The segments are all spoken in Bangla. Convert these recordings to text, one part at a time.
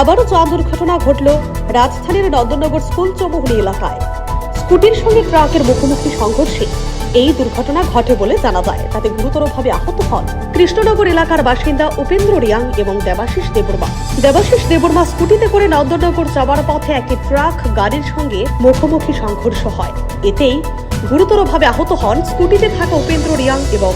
আবারও যান দুর্ঘটনা ঘটল রাজধানীর নন্দননগর স্কুল চৌমুহনী এলাকায়। স্কুটির সঙ্গে ট্রাকের মুখোমুখি সংঘর্ষে এই দুর্ঘটনা ঘটে বলে জানা যায়। তাতে গুরুতরভাবে আহত হন কৃষ্ণনগর এলাকার বাসিন্দা উপেন্দ্র রিয়াং এবং দেবাশিস দেববর্মা। দেবাশিস দেববর্মা স্কুটিতে করে নন্দননগর যাওয়ার পথে একটি ট্রাক গাড়ির সঙ্গে মুখোমুখি সংঘর্ষ হয়। এতেই গুরুতরভাবে আহত হন স্কুটিতে থাকা উপেন্দ্র রিয়াং এবং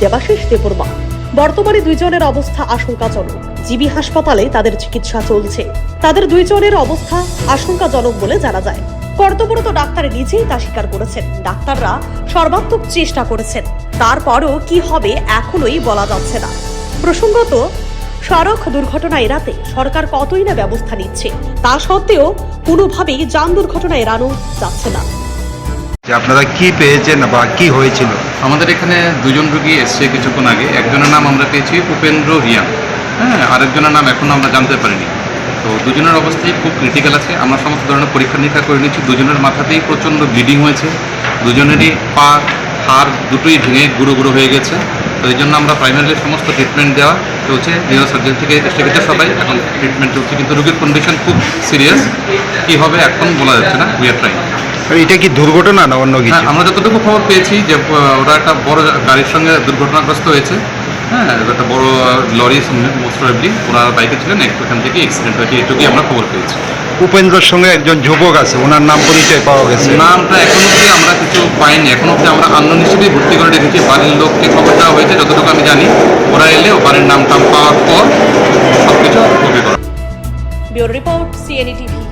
দেবাশিস দেববর্মা। বর্তমানে দুইজনের অবস্থা আশঙ্কাজনক। জিবি হাসপাতালে তাদের চিকিৎসা চলছে। তাদের দুইজনের অবস্থা আশঙ্কাজনক বলে জানা যায়। কর্তব্যরত ডাক্তার নিজেই তা স্বীকার করেছেন। ডাক্তাররা সর্বাত্মক চেষ্টা করেছেন। তারপরও কি হবে এখনোই বলা যাচ্ছে না। প্রসঙ্গত, সড়ক দুর্ঘটনা এড়াতে সরকার কতই না ব্যবস্থা নিচ্ছে, তা সত্ত্বেও কোনোভাবেই যান দুর্ঘটনা এড়ানো যাচ্ছে না। যে আপনারা কি পেয়েছেন বা কি হয়েছিল? আমাদের এখানে দুজন রুগী এসছে কিছুক্ষণ আগে। একজনের নাম আমরা পেয়েছি উপেন্দ্র রিয়া হ্যাঁ আরেকজনের নাম এখনও আমরা জানতে পারিনি। তো দুজনের অবস্থাই খুব ক্রিটিক্যাল আছে। আমরা সমস্ত ধরনের পরীক্ষা নিরীক্ষা করে নিচ্ছি। দুজনের মাথাতেই প্রচণ্ড ব্লিডিং হয়েছে। দুজনেরই পা, হাড় দুটোই ভেঙে গুঁড়ো গুঁড়ো হয়ে গেছে। তো এই জন্য আমরা প্রাইমারি সমস্ত ট্রিটমেন্ট দেওয়া চলছে। নিউরো সার্জন থেকে গেছে সবাই। এখন ট্রিটমেন্ট চলছে। কিন্তু রোগীর কন্ডিশন খুব সিরিয়াস কী হবে এখন বলা যাচ্ছে না। উই আর ট্রাইং এটা কি দুর্ঘটনা না অন্য কিছু? হ্যাঁ আমরা যতটুকু খবর পেয়েছি যে ওরা একটা বড় গাড়ির সঙ্গে দুর্ঘটনাগ্রস্ত হয়েছে। হ্যাঁ একটা বড় লরি মোস্ট প্রবলি ওরা বাইকে ছিলেন এখান থেকে অ্যাক্সিডেন্ট হয়েছে এইটুকুই আমরা খবর পেয়েছি। উপেন্দ্রর সঙ্গে একজন যুবক আছে ওনার নাম পরিচয় পাওয়া গেছে। নামটা এখন অব্দি আমরা কিছু পাইনি এখন অব্দি আমরা আন্দোলন হিসেবেই ভর্তি করে রেখেছি। বাড়ির লোককে খবর দেওয়া হয়েছে যতটুকু আমি জানি। ওরা এলে ও বাড়ির নাম টাম পাওয়ার পর সব কিছু করা bureau report CNE TV